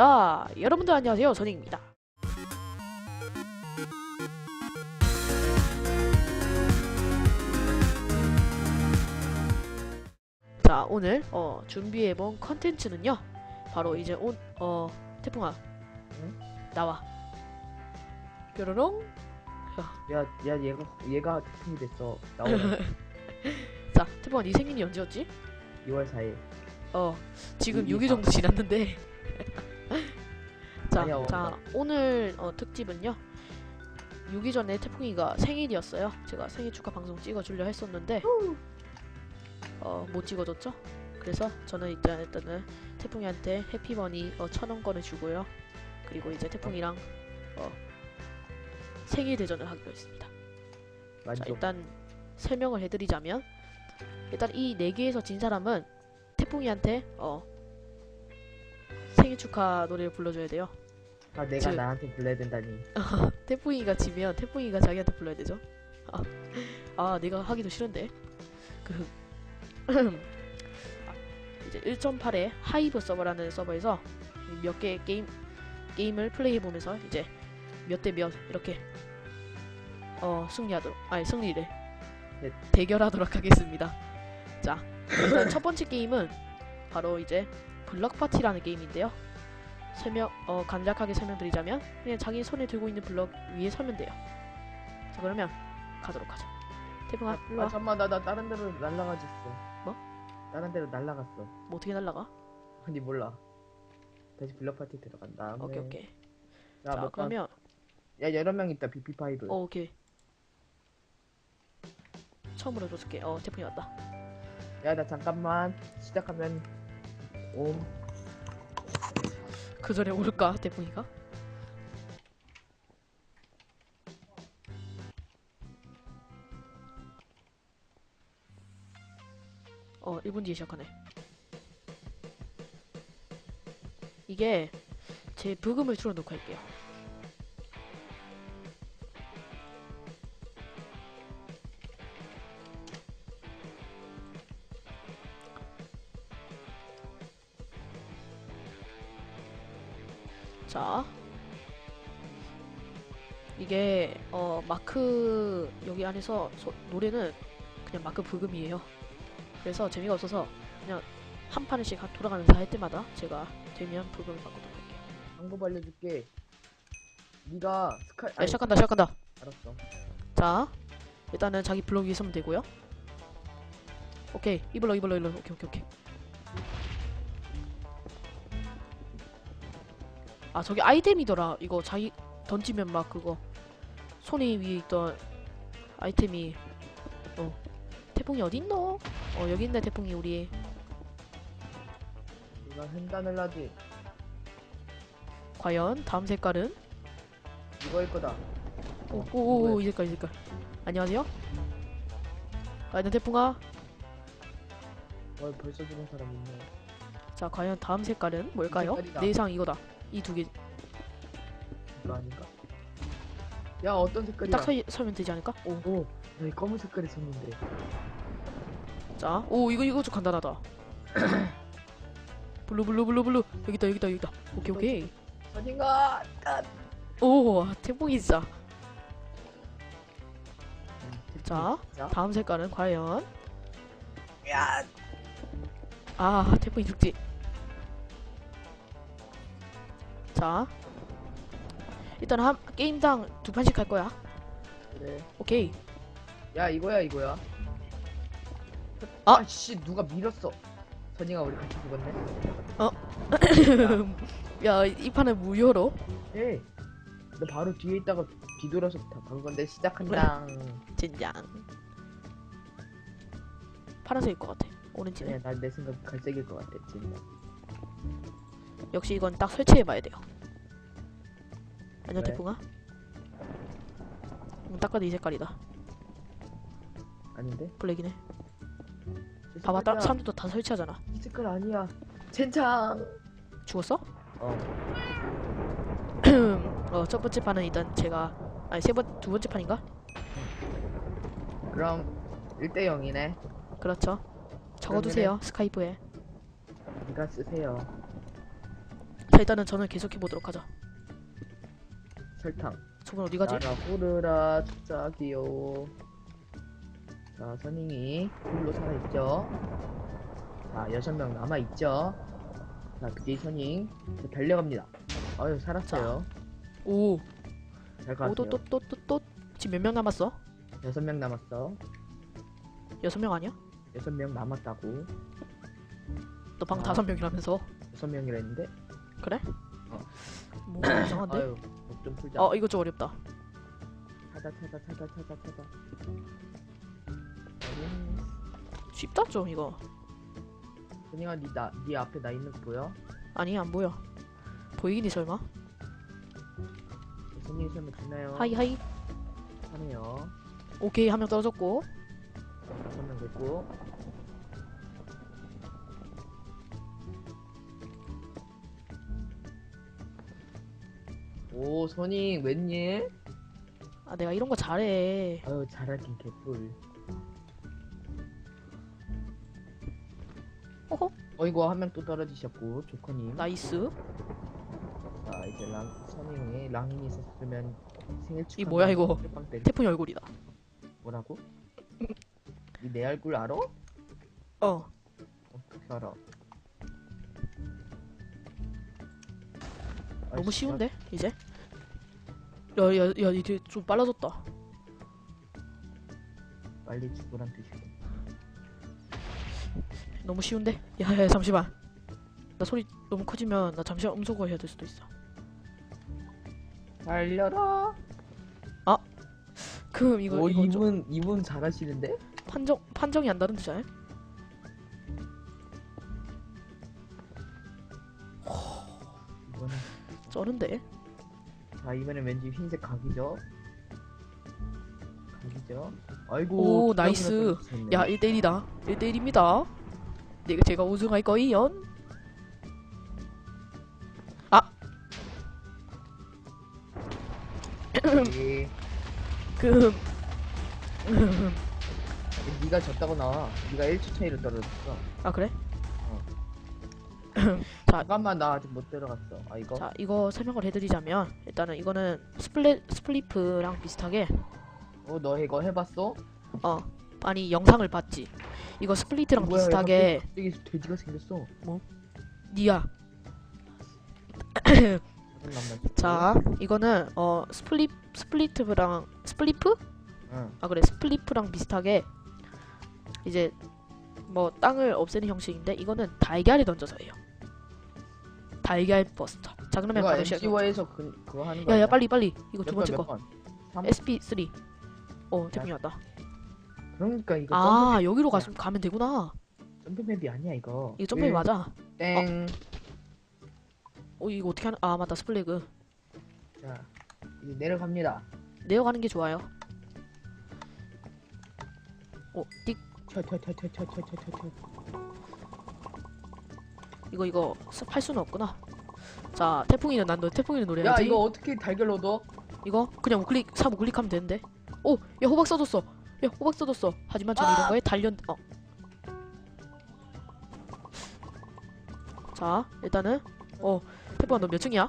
자, 여러분들 안녕하세요. 선익입니다. 자, 오늘 어, 준비해본 컨텐츠는요. 바로 이제 온, 어, 태풍아. 응? 나와. 뾰로롱. 야, 야, 얘가 얘가 태풍이 됐어. 나오라. 자, 태풍아, 네 생일이 언제였지? 2월 4일. 어, 지금 이- 6일 이- 정도 지났는데. 자, 아니야, 자, 오늘 어, 특집은요. 6일 전에 태풍이가 생일이었어요. 제가 생일 축하 방송 찍어주려 했었는데, 어, 못 찍어줬죠? 그래서 저는 일단 일단은 태풍이한테 해피머니 어, 천 원권을 주고요. 그리고 이제 태풍이랑 어, 생일 대전을 하기로 했습니다. 자. 일단 설명을 해드리자면 일단 이 네 개에서 진 사람은 태풍이한테 어 생일 축하 노래를 불러줘야 돼요. 아, 내가 저- 나한테 불러야 된다니. 태풍이가 지면 태풍이가 자기한테 불러야 되죠. 아, 아 내가 하기도 싫은데 그 아, 이제 1.8의 하이브 서버라는 서버에서 몇개 게임 게임을 플레이해 보면서 이제 몇 대 몇 이렇게 어 승리하도록 아니 승리를 네. 대결하도록 하겠습니다. 자 일단 첫 번째 게임은 바로 이제 블럭 파티라는 게임인데요. 설명 어 간략하게 설명드리자면 그냥 자기 손에 들고 있는 블럭 위에 서면 돼요. 자 그러면 가도록 하죠. 태풍아 일로 아, 와. 잠깐만, 나, 나 다른 데로 날라가졌어. 뭐? 다른 데로 날라갔어. 뭐 어떻게 날라가? 아니 몰라. 다시 블럭 파티 들어간 다음에. 오케이 오케이. 야, 자몇 번? 그러면 야, 여러 명 있다. BP5. 어 오케이. 처음으로 줘줄게. 어 태풍이 왔다. 야, 나 잠깐만 시작하면 옴. 그 전에 오를까 태풍이가? 어 1분 뒤에 시작하네. 이게 제 부금을 틀어놓고 할게요. 자 이게 어 마크 여기 안에서 소- 노래는 그냥 마크 부금이에요. 그래서 재미가 없어서 그냥 한 판씩 한- 돌아가면서 할 때마다 제가 되면 부금을 바꾸도록 할게요. 방법 알려줄게. 네가 스카. 야, 시작한다 시작한다. 알았어. 자 일단은 자기 블록 위에 서면 되고요. 오케이 이블럭 이블럭 이블럭 오케이 오케이 오케이. 아 저기 아이템이더라. 이거 자기 던지면 막 그거 손에 위에 있던 아이템이 어 태풍이 어디 있노? 어 여기 있네 태풍이 우리 횡단을 하지. 과연 다음 색깔은 이거일 거다. 오오오 이 색깔 이 색깔 안녕하세요. 아, 나 태풍아. 뭘 벌써 죽은 사람 있네. 자 과연 다음 색깔은 뭘까요? 내 예상 이거다. 이 두 개 이거 아닌가? 야 어떤 색깔이야? 딱 서면 되지 않을까? 오. 오, 나이 검은 색깔이 썼는데. 자, 오 이거 이거 좀 간단하다. 블루 블루 블루 블루 여기 있다 여기 있다 여기 있다. 오케이 오케이. 어딘가. 아, 오 태풍이 진짜. 자, 자, 다음 색깔은 과연 야, 아 태풍이 죽지. 자, 일단 한 게임당 두 판씩 할 거야. 그래. 오케이. 야 이거야 이거야. 아! 아, 씨 누가 밀었어. 선이가 우리 같이 죽었네. 야이 판은 무효로. 예. 너 바로 뒤에 있다가 뒤돌아서 다간 건데 시작한다. 젠장. 파란색일 것 같아. 오렌지네. 그래, 난내 생각 갈색일 것 같아. 진짜. 역시 이건 딱 설치해봐야 돼요. 안녕 왜? 태풍아. 음, 딱 봐도 이 색깔이다. 아닌데? 블랙이네. 저 봐봐, 딱. 사람들도 다 설치하잖아. 이 색깔 아니야. 젠장. 죽었어? 어. 어, 첫 번째 판은 일단 제가 아니 세번두 번째 판인가? 그럼 1대 0이네. 그렇죠. 적어두세요 스카이프에. 네가 쓰세요. 일단은 저는 계속해 보도록 하죠. 설탕. 저분 어디 가지? 나라 후르라 축자기요. 자, 선잉이 홀로 살아있죠. 자, 여섯 명 남아있죠. 자, 선잉. 자, 달려갑니다. 아유, 살았어요. 오, 잘. 오또또또또또 지금 몇 명 남았어? 여섯 명 남았어. 여섯 명 아니야? 여섯 명 남았다고. 너 방금 아. 다섯 명이라면서? 여섯 명이랬는데. 뭐 이상한데? 아유, 목 좀 풀자. 어 이거 좀 어렵다. 찾아, 찾아, 찾아, 찾아, 찾아. 쉽다 좀 이거. 선잉아, 니, 나, 니 앞에 나 있는 거 보여? 아니 안 보여. 보이긴 이 설마? 선잉이 설마 주나요? 하이 하이. 하네요. 오케이 한 명 떨어졌고. 다섯 명 됐고. 오, 선잉, 웬일? 아 내가 이런 거 잘해. 아유, 잘하긴 개뿔. 어허 어이구, 한 명 또 떨어지셨고, 조커님. 나이스. 자, 이제 랑, 선잉이 랑인이 있었으면 생일 축하. 이 뭐야, 이거? 태풍이 얼굴이다. 뭐라고? 니내 얼굴 알아? 어. 어떻게 알아? 너무 아이씨, 쉬운데 이제? 야 야 야 이제 좀 빨라졌다. 빨리 죽으란 뜻이고. 너무 쉬운데? 야야 잠시만. 나 소리 너무 커지면 나 잠시만 음소거 해야 될 수도 있어. 달려라. 그럼 이거 오 이거 좀 이분 이분 잘하시는데? 판정 판정이 안 다른 뜻이야? 이거는 쩌는데? 자 이번엔 왠지 흰색 각이죠? 각이죠? 아이고. 오, 나이스. 야 1대1이다 1대1입니다 내가 제가 우승할 거이연 예. 그 네가 졌다고 나와. 네가 1초 차이로 떨어졌어. 아 그래? 잠깐만 나 아직 못 들어갔어. 아 이거. 자 이거 설명을 해드리자면 일단은 이거는 스플릿 스플리프랑 비슷하게 어 너 이거 해봤어? 어 아니 영상을 봤지 이거 스플리트랑 뭐야, 비슷하게 갑자기, 갑자기 돼지가 생겼어. 니야 잠깐만. 자 이거는 어 스플릿 스플리트랑 스플리프? 응. 아 그래 스플리프랑 비슷하게 이제 뭐 땅을 없애는 형식인데 이거는 달걀을 던져서 해요 달걀 버스터 자 그러면 바로 시작 MC와에서 그 그거 하는 거. 야야? 빨리 빨리 이거 두몇 번째 번, 거? 삼? SP3 어 태풍이 왔다 그러니까 이거 아 여기로 가, 야. 가면 되구나 점프, 점프맵이 아니야 이거. 이거 점프이 일, 맞아 땡. 어 이거 어떻게 하는 아 맞다 스플래그 자 이제 내려갑니다. 내려가는 게 좋아요 어띡 튀튀튀튀튀튀튀. 이거 이거 스- 할 수는 없구나 자 태풍이는 난너 태풍이는 야 노래야지 이거 어떻게 달걀 얻어? 이거 그냥 우클릭 삽 우클릭하면 되는데 오 야 호박 써줬어 야 호박 써줬어 하지만 저는 이런 아! 거에 단련 어. 자 일단은 어 태풍아 너 몇 층이야?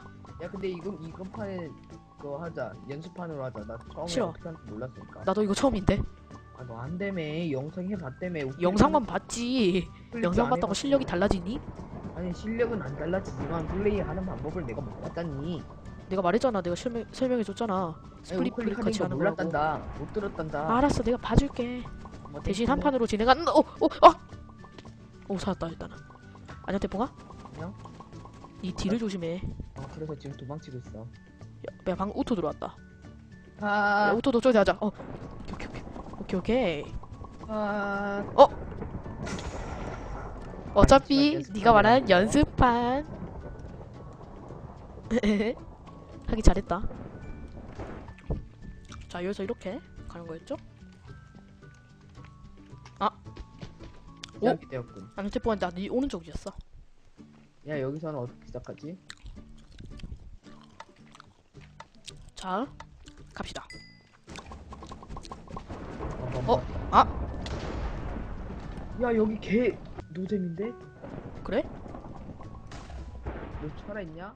야 근데 이거 이거 판에 그거 하자 연습판으로 하자. 나 처음에 싫어. 어떻게 하는지 몰랐으니까. 나도 이거 처음인데 아너 안 되매 영상 해봤다며. 웃기게 영상만 봤지 영상 안 봤다고. 실력이 달라지니? 아니 실력은 안 달라지지만 플레이하는 방법을 내가 못 봤다니. 내가 말했잖아 내가 설명, 설명해줬잖아 스플릿 플릿 같이 거 하는 거라고 몰랐단다. 못 들었단다. 알았어 내가 봐줄게 뭐 대신. 한 판으로 진행한 어! 어! 아! 오 살았다 일단은 안녕 태풍아? 안녕? 이 뒤를 조심해 어, 그래서 지금 도망치고 있어. 야, 야 방금 오토 들어왔다 야, 아, 오토도 저기 하자 어 오케이 오케이 오케이 오케이 아, 어 차피 연습판 네가 말한 연습판 하기 잘했다 자 여기서 이렇게 가는 거였죠? 오! 시작이 되었군. 태풍아 나네 오른쪽이었어 야 여기서는 어떻게 시작하지? 자 갑시다 어, 어? 아! 야 여기 개 노잼인데? 그래? 너 살아있냐?